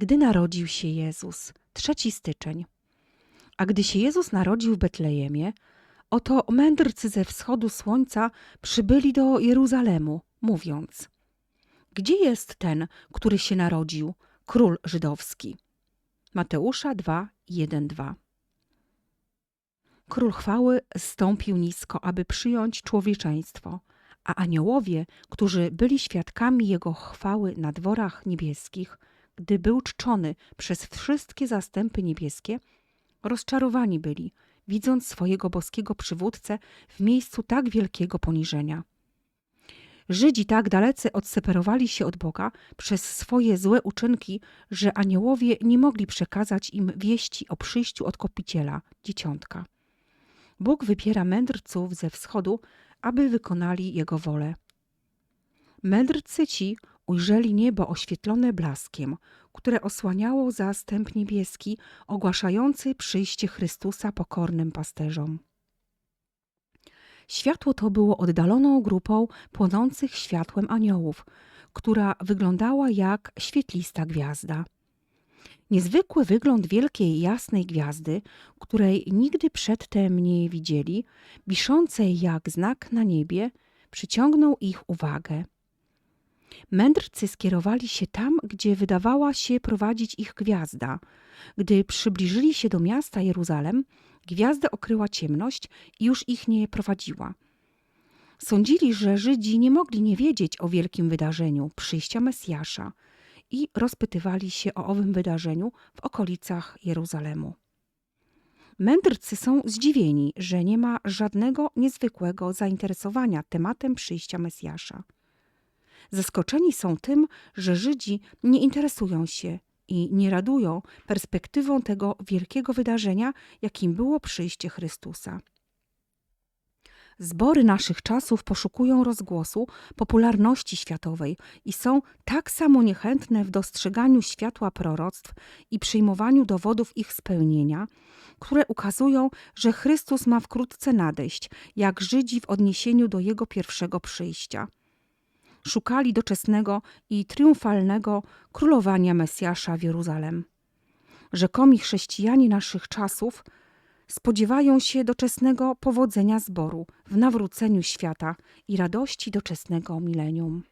Gdy narodził się Jezus, trzeci styczeń. A gdy się Jezus narodził w Betlejemie, oto mędrcy ze wschodu słońca przybyli do Jeruzalemu, mówiąc: Gdzie jest ten, który się narodził, król żydowski? Mateusza 2, 1, 2. Król chwały zstąpił nisko, aby przyjąć człowieczeństwo, a aniołowie, którzy byli świadkami jego chwały na dworach niebieskich, gdy był czczony przez wszystkie zastępy niebieskie, rozczarowani byli, widząc swojego boskiego przywódcę w miejscu tak wielkiego poniżenia. Żydzi tak dalece odseparowali się od Boga przez swoje złe uczynki, że aniołowie nie mogli przekazać im wieści o przyjściu odkopiciela, dzieciątka. Bóg wybiera mędrców ze wschodu, aby wykonali jego wolę. Mędrcy ci ujrzeli niebo oświetlone blaskiem, które osłaniało zastęp niebieski, ogłaszający przyjście Chrystusa pokornym pasterzom. Światło to było oddaloną grupą płonących światłem aniołów, która wyglądała jak świetlista gwiazda. Niezwykły wygląd wielkiej jasnej gwiazdy, której nigdy przedtem nie widzieli, wiszącej jak znak na niebie, przyciągnął ich uwagę. Mędrcy skierowali się tam, gdzie wydawała się prowadzić ich gwiazda. Gdy przybliżyli się do miasta Jeruzalem, gwiazda okryła ciemność i już ich nie prowadziła. Sądzili, że Żydzi nie mogli nie wiedzieć o wielkim wydarzeniu przyjścia Mesjasza i rozpytywali się o owym wydarzeniu w okolicach Jeruzalemu. Mędrcy są zdziwieni, że nie ma żadnego niezwykłego zainteresowania tematem przyjścia Mesjasza. Zaskoczeni są tym, że Żydzi nie interesują się i nie radują perspektywą tego wielkiego wydarzenia, jakim było przyjście Chrystusa. Zbory naszych czasów poszukują rozgłosu, popularności światowej i są tak samo niechętne w dostrzeganiu światła proroctw i przyjmowaniu dowodów ich spełnienia, które ukazują, że Chrystus ma wkrótce nadejść, jak Żydzi w odniesieniu do jego pierwszego przyjścia szukali doczesnego i triumfalnego królowania Mesjasza w Jeruzalem. Rzekomi chrześcijanie naszych czasów spodziewają się doczesnego powodzenia zboru w nawróceniu świata i radości doczesnego milenium.